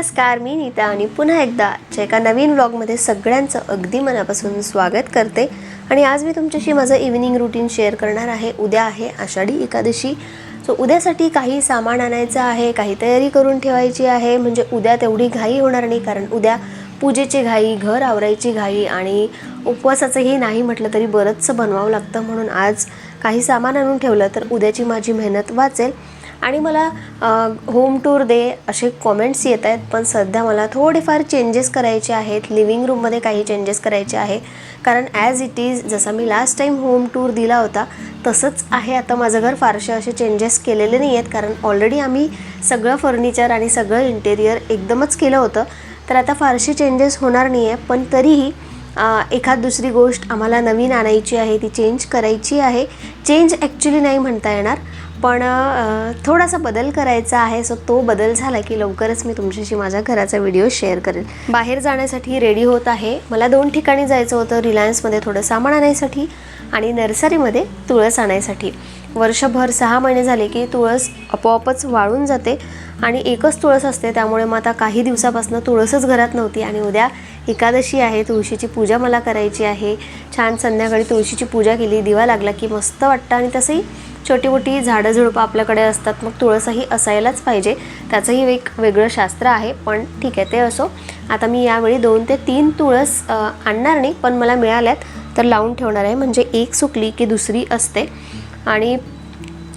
नमस्कार मी नीता आणि पुन्हा एकदा एका नवीन व्लॉगमध्ये सगळ्यांचं अगदी मनापासून स्वागत करते. आणि आज मी तुमच्याशी माझं इव्हिनिंग रुटीन शेअर करणार आहे. उद्या आहे आषाढी एकादशी. सो उद्यासाठी काही सामान आणायचं आहे काही तयारी करून ठेवायची आहे. म्हणजे उद्या तेवढी घाई होणार नाही कारण उद्या पूजेची घाई घर आवरायची घाई आणि उपवासाचंही नाही म्हटलं तरी बरंचसं बनवावं लागतं. म्हणून आज काही सामान आणून ठेवलं तर उद्याची माझी मेहनत वाचेल. आणि मला होम टूर दे असे कॉमेंट्स येत आहेत पण सध्या मला थोडेफार चेंजेस करायचे आहेत. लिव्हिंग रूममध्ये काही चेंजेस करायचे आहे. कारण ॲज इट इज जसा मी लास्ट टाईम होम टूर दिला होता तसंच आहे आता माझं घर. फारसे असे चेंजेस केलेले नाही आहेत कारण ऑलरेडी आम्ही सगळं फर्निचर आणि सगळं इंटेरियर एकदमच केलं होतं. तर आता फारसे चेंजेस होणार नाही आहे पण तरीही एखाद दुसरी गोष्ट आम्हाला नवीन आणायची आहे ती चेंज करायची आहे. चेंज ॲक्च्युली नाही म्हणता येणार. पण थोडासा बदल करायचा आहे. सो तो बदल झाला की लवकरच मी तुमच्याशी माझ्या घराचा व्हिडिओ शेअर करेल. बाहेर जाण्यासाठी रेडी होत आहे. मला दोन ठिकाणी जायचं होतं. रिलायन्समध्ये थोडं सामान आणायसाठी आणि नर्सरीमध्ये तुळस आणायसाठी. वर्षभर सहा महिने झाले की तुळस आपोआपच वाळून जाते आणि एकच तुळस असते. त्यामुळे मग आता काही दिवसापासून तुळसच घरात नव्हती आणि उद्या एकादशी आहे. तुळशीची पूजा मला करायची आहे. छान संध्याकाळी तुळशीची पूजा केली. दिवा लागला की मस्त वाटतं आणि तसंही छोटी मोठी झाडं झुडपं आपल्याकडे असतात मग तुळसही असायलाच पाहिजे. त्याचंही एक वेगळं शास्त्र आहे पण ठीक आहे ते असो. आता मी यावेळी दोन ते तीन तुळस आणणार नाही पण मला मिळाल्यात. तर लावून ठेवणार आहे म्हणजे एक सुकली की दुसरी असते. आणि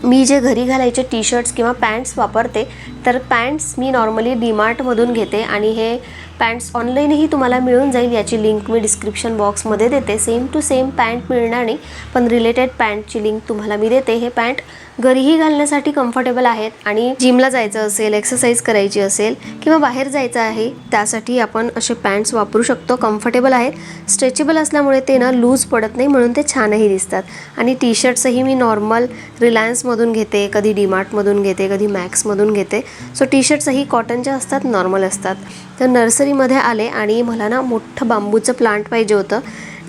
मी जे घरी घालायचे टी शर्ट्स किंवा पॅन्ट्स वापरते तर पॅन्ट्स मी नॉर्मली डीमार्टमधून घेते. आणि हे पॅन्ट्स ऑनलाईनही तुम्हाला मिळून जाईल याची लिंक मी डिस्क्रिप्शन बॉक्समध्ये देते. सेम टू सेम पॅन्ट मिळणार नाही पण रिलेटेड पॅन्टची लिंक तुम्हाला मी देते. हे पॅन्ट घरीही घालण्यासाठी कम्फर्टेबल आहेत आणि जिमला जायचं असेल एक्सरसाइज करायची असेल किंवा बाहेर जायचं आहे त्यासाठी आपण असे पॅन्ट्स वापरू शकतो. कम्फर्टेबल आहेत. स्ट्रेचेबल असल्यामुळे ते ना लूज पडत नाही म्हणून ते छानही दिसतात. आणि टी शर्ट्सही मी नॉर्मल रिलायन्समधून घेते कधी डीमार्टमधून घेते कधी मॅक्समधून घेते. सो टी शर्ट्सही कॉटनच्या असतात नॉर्मल असतात. तर नर्सरीमध्ये आले आणि मला ना मोठं बांबूचं प्लांट पाहिजे होतं.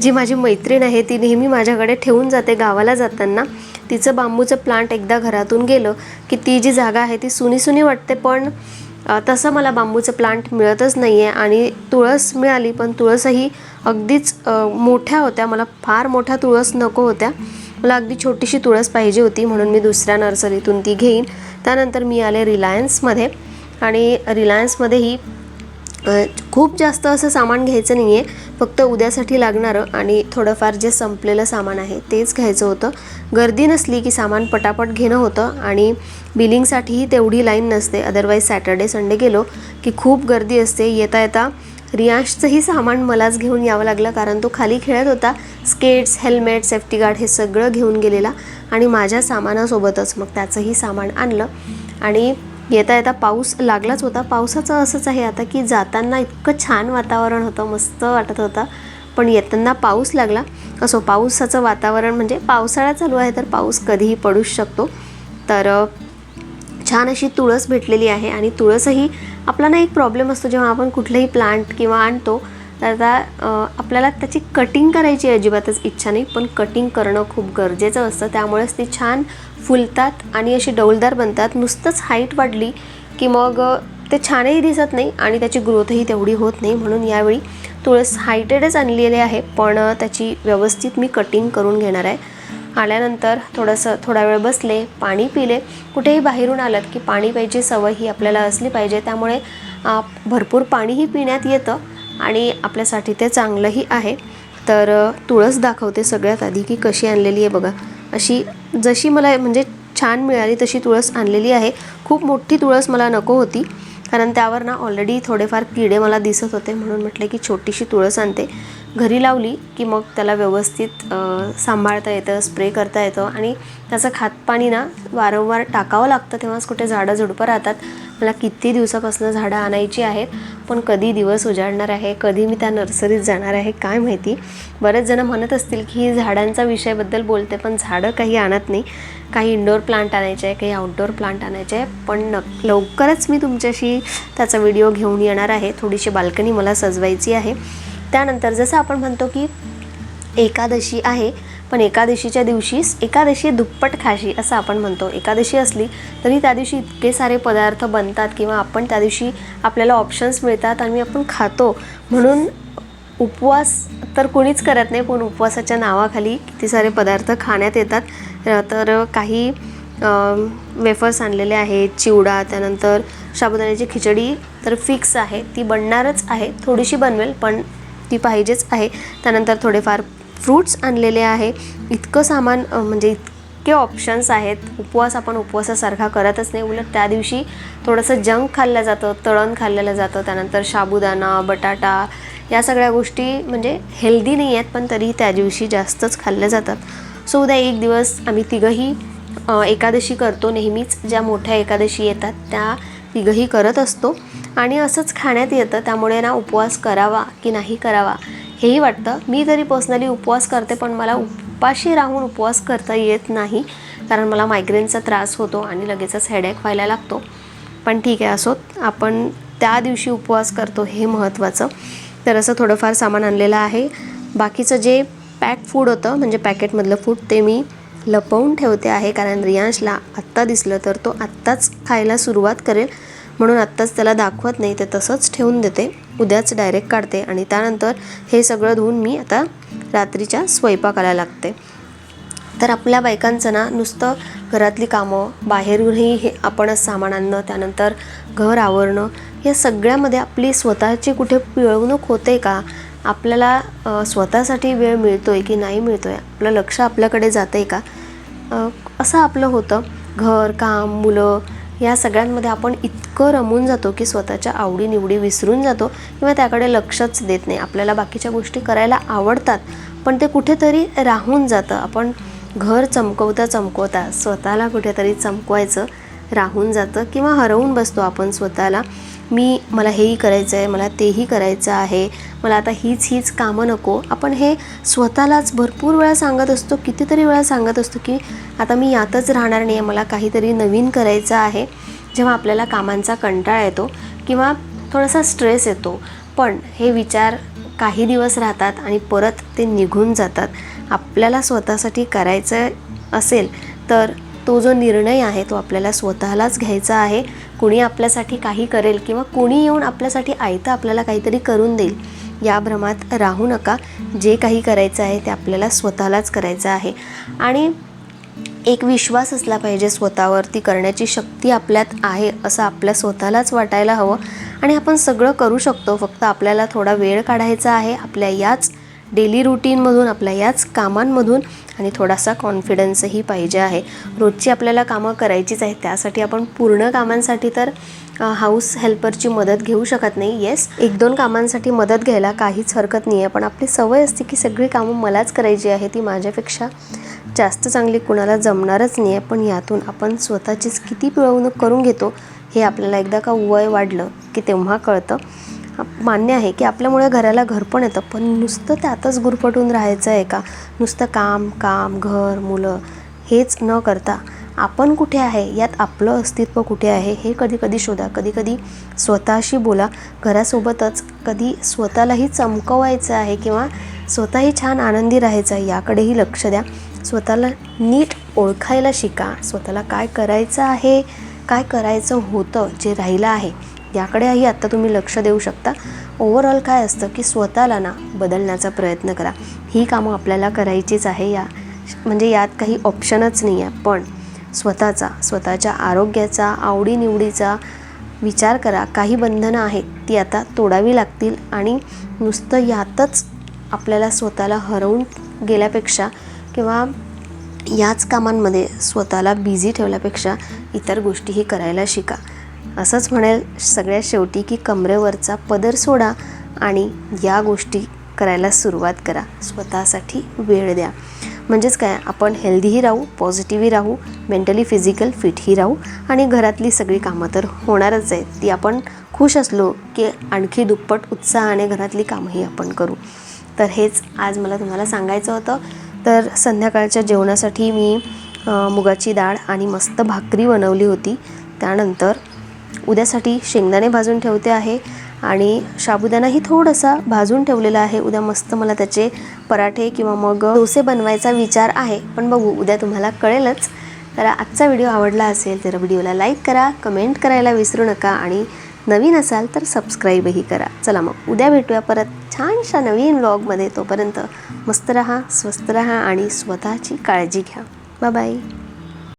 जी माझी मैत्रीण आहे ती नेहमी माझ्याकडे ठेवून जाते गावाला जाताना. तिचं बांबूचं प्लांट एकदा घरातून गेलं की ती जी जागा आहे ती सुनी सुनी वाटते पण तसं मला बांबूचं प्लांट मिळतच नाही आहे आणि तुळस मिळाली पण तुळसही अगदीच मोठ्या होत्या. मला फार मोठ्या तुळस नको होत्या. मला अगदी छोटीशी तुळस पाहिजे होती म्हणून मी दुसऱ्या नर्सरीतून ती घेईन. त्यानंतर मी आले रिलायन्समध्ये आणि रिलायन्समध्येही खूप जास्त असं सामान घ्यायचं नाही आहे फक्त उद्यासाठी लागणारं आणि थोडंफार जे संपलेलं सामान आहे तेच घ्यायचं होतं. गर्दी नसली की सामान पटापट घेणं होतं आणि बिलिंगसाठीही तेवढी लाईन नसते. अदरवाईज सॅटर्डे संडे गेलो की खूप गर्दी असते. येता येता रियांशचंही सामान मलाच घेऊन यावं लागलं कारण तो खाली खेळत होता. स्केट्स हेल्मेट सेफ्टी गार्ड हे सगळं घेऊन गेलेला आणि माझ्या सामानासोबतच मग त्याचंही सामान आणलं. आणि येता येता पाऊस लागलाच होता. पावसाचं असंच आहे आता की जाताना इतकं छान वातावरण होतं मस्त वाटत होतं. पण येताना पाऊस लागला. असो पावसाचं वातावरण म्हणजे पावसाळा चालू आहे तर पाऊस कधीही पडूच शकतो. तर छान अशी तुळस भेटलेली आहे आणि तुळसही आपला ना एक प्रॉब्लेम असतो जेव्हा आपण कुठलंही प्लांट किंवा आणतो तर आता आपल्याला त्याची कटिंग करायची अजिबातच इच्छा नाही पण कटिंग करणं खूप गरजेचं असतं. त्यामुळेच ती छान फुलतात आणि अशी डौलदार बनतात. नुसतंच हाईट वाढली की मग ते छानही दिसत नाही आणि त्याची ग्रोथही तेवढी होत नाही. म्हणून यावेळी तुळस हायटेडच आणलेली आहे पण त्याची व्यवस्थित मी कटिंग करून घेणार आहे. आल्यानंतर थोडंसं थोडा वेळ बसले पाणी पिले. कुठेही बाहेरून आलात की पाणी प्यायची सवय ही आपल्याला असली पाहिजे. त्यामुळे भरपूर पाणीही पिण्यात येतं. आणि आपल्यासाठी ते चांगलंही आहे. तर तुळस दाखवते सगळ्यात आधी की कशी आणलेली आहे बघा. अशी जशी मला म्हणजे छान मिळाली तशी तुळस आणलेली आहे. खूप मोठी तुळस मला नको होती. कारण त्यावर ना ऑलरेडी थोडेफार किडे मला दिसत होते म्हणून म्हटलं की छोटीशी तुळस आणते. घरी लावली की मग त्याला व्यवस्थित सांभाळता येतं स्प्रे करता येतं आणि त्याचं खातपाणी ना वारंवार टाकावं लागतं. तेव्हाच कुठे झाडं झुडपं राहतात. मला किती दिवसापासून झाडं आणायची आहेत पण कधी दिवस उजाडणार आहे कधी मी त्या नर्सरीत जाणार आहे काय माहिती? बरेच जणं म्हणत असतील की ही झाडांचा विषयाबद्दल बोलते पण झाडं काही आणत नाही. काही इंडोर प्लांट आणायचे आहे काही आउटडोअर प्लांट आणायचे आहे पण न लवकरच मी तुमच्याशी त्याचा व्हिडिओ घेऊन येणार आहे. थोडीशी बाल्कनी मला सजवायची आहे. त्यानंतर जसं आपण म्हणतो की एकादशी आहे पण एकादशीच्या दिवशीच एकादशी दुप्पट खाशी असं आपण म्हणतो. एकादशी असली तरी त्या दिवशी इतके सारे पदार्थ बनतात किंवा आपण त्या दिवशी आपल्याला ऑप्शन्स मिळतात आणि आपण खातो. म्हणून उपवास तर कोणीच करत नाही पण उपवासाच्या नावाखाली किती सारे पदार्थ खाण्यात येतात. तर काही वेफर्स आणलेले आहेत चिवडा त्यानंतर साबुदाण्याची खिचडी तर फिक्स आहे ती बनणारच आहे थोडीशी बनवेल पण ती पाहिजेच आहे. त्यानंतर थोडेफार फ्रूट्स आणलेले आहे. इतकं सामान म्हणजे इतके ऑप्शन्स आहेत. उपवास आपण उपवासासारखा करतच नाही. उलट त्या दिवशी थोडंसं जंक खाल्लं जातं तळण खाल्लेलं जातं. त्यानंतर साबुदाणा बटाटा या सगळ्या गोष्टी म्हणजे हेल्दी नाही आहेत पण तरीही त्या दिवशी जास्तच खाल्ल्या जातात सो उद्या एक दिवस आम्ही तिघंही एकादशी करतो नेहमीच. ज्या मोठ्या एकादशी येतात त्या तिघंही करत असतो. आणि असंच खाण्यात येतं त्यामुळे ना उपवास करावा की नाही करावा हेही वाटतं. मी तरी पर्सनली उपवास करते पण मला उपाशी राहून उपवास करता येत नाही कारण मला मायग्रेनचा त्रास होतो आणि लगेचच हेडेक व्हायला लागतो. पण ठीक आहे असोत. आपण त्या दिवशी उपवास करतो हे महत्त्वाचं. तर असं थोडंफार सामान आणलेलं आहे. बाकीचं जे पॅक फूड होतं म्हणजे पॅकेटमधलं फूड ते मी लपवून ठेवते आहे कारण रियांशला आत्ता दिसलं तर तो आत्ताच खायला सुरुवात करेल. म्हणून आत्ताच त्याला दाखवत नाही ते तसंच ठेवून देते. उद्याच डायरेक्ट काढते आणि त्यानंतर हे सगळं धुवून मी आता रात्रीच्या स्वयंपाकाला लागते. तर आपल्या बायकांचं ना नुसतं घरातली कामं बाहेरूनही हे आपणच सामान आणणं त्यानंतर घर आवरणं या सगळ्यामध्ये आपली स्वतःची कुठे पिळवणूक होते का? आपल्याला स्वतःसाठी वेळ मिळतो आहे की नाही मिळतो आहे आपलं लक्ष आपल्याकडे जातं आहे का असं आपलं होतं. घर काम मुलं या सगळ्यांमध्ये आपण इतकं रमून जातो की स्वतःच्या आवडीनिवडी विसरून जातो किंवा त्याकडे लक्षच देत नाही. आपल्याला बाकीच्या गोष्टी करायला आवडतात पण ते कुठेतरी राहून जातं. आपण घर चमकवता चमकवता स्वतःला कुठेतरी चमकवायचं राहून जातं किंवा हरवून बसतो आपण स्वतःला. मी मला हेही करायचं आहे मला तेही करायचं आहे. मला आता हीच हीच कामं नको. आपण हे स्वतःलाच भरपूर वेळा सांगत असतो कितीतरी वेळा सांगत असतो की आता मी यातच राहणार नाही आहे मला काहीतरी नवीन करायचं आहे. जेव्हा आपल्याला कामांचा कंटाळा येतो किंवा थोडासा स्ट्रेस येतो. पण हे विचार काही दिवस राहतात आणि परत ते निघून जातात. आपल्याला स्वतःसाठी करायचं असेल तर तो जो निर्णय आहे तो आपल्याला स्वतःलाच घ्यायचा आहे. कुणी आपल्यासाठी काही करेल किंवा कुणी येऊन आपल्यासाठी आयतं आपल्याला काहीतरी करून देईल या भ्रमात राहू नका. जे काही करायचं आहे ते आपल्याला स्वतःलाच करायचं आहे. आणि एक विश्वास असला पाहिजे स्वतःवरती करण्याची शक्ती आपल्यात आहे असं आपल्या स्वतःलाच वाटायला हवं. आणि आपण सगळं करू शकतो फक्त आपल्याला थोडा वेळ काढायचा आहे. आपल्या याच डेली रुटीनमधून आपल्या याच कामांमधून आणि थोडासा कॉन्फिडन्सही पाहिजे आहे. रोजची आपल्याला कामं करायचीच आहेत त्यासाठी आपण पूर्ण कामांसाठी तर हाऊस हेल्परची मदत घेऊ शकत नाही. येस एक दोन कामांसाठी मदत घ्यायला काहीच हरकत नाही आहे पण आपली सवय असते की सगळी कामं मलाच करायची आहे ती माझ्यापेक्षा जास्त चांगली कुणाला जमणारच नाही आहे पण यातून आपण स्वतःचीच किती पिळवणूक करून घेतो हे आपल्याला एकदा का वय वाढलं की तेव्हा कळतं. मान्य आहे की आपल्यामुळे घराला घर पण येतं पण नुसतं त्यातच गुरफटून राहायचं आहे का? नुसतं काम काम घर मुलं हेच न करता आपण कुठे आहे? यात आपलं अस्तित्व कुठे आहे? हे कधी कधी शोधा. कधी कधी स्वतःशी बोला. घरासोबतच कधी स्वतःलाही चमकवायचं आहे किंवा स्वतःही छान आनंदी राहायचं आहे याकडेही लक्ष द्या. स्वतःला नीट ओळखायला शिका. स्वतःला काय करायचं आहे? काय करायचं होतं? जे राहिलं आहे. याकडेही आत्ता तुम्ही लक्ष देऊ शकता. ओव्हरऑल काय असतं की स्वतःला ना बदलण्याचा प्रयत्न करा. ही कामं आपल्याला करायचीच आहे या म्हणजे यात काही ऑप्शनच नाही आहे पण स्वतःचा स्वतःच्या आरोग्याचा आवडीनिवडीचा विचार करा. काही बंधनं आहेत ती आता तोडावी लागतील आणि नुसतं यातच आपल्याला स्वतःला हरवून गेल्यापेक्षा किंवा याच कामांमध्ये स्वतःला बिझी ठेवल्यापेक्षा इतर गोष्टीही करायला शिका. असंच म्हणेल सगळ्यात शेवटी की कमरेवरचा पदर सोडा आणि या गोष्टी करायला सुरुवात करा. स्वतःसाठी वेळ द्या. म्हणजेच काय आपण हेल्दीही राहू पॉझिटिव्हही राहू मेंटली फिजिकल फिटही राहू आणि घरातली सगळी कामं तर होणारच आहेत. ती आपण खुश असलो की आणखी दुप्पट उत्साहाने घरातली कामंही आपण करू. तर हेच आज मला तुम्हाला सांगायचं होतं. तर संध्याकाळच्या जेवणासाठी मी मुगाची डाळ आणि मस्त भाकरी बनवली होती. त्यानंतर उद्यासाठी शेंगदाणे भाजून ठेवते आहे आणि साबुदाणाही थोडासा भाजून ठेवलेला आहे. उद्या मस्त मला त्याचे पराठे किंवा मग डोसे बनवायचा विचार आहे. पण बघू उद्या तुम्हाला कळेलच. तर आजचा व्हिडिओ आवडला असेल तर व्हिडिओला लाईक करा कमेंट करायला विसरू नका आणि नवीन असाल तर सबस्क्राईबही करा. चला मग उद्या भेटूया परत छानशा नवीन व्लॉगमध्ये. तोपर्यंत मस्त रहा स्वस्त रहा आणि स्वतःची काळजी घ्या. बाय.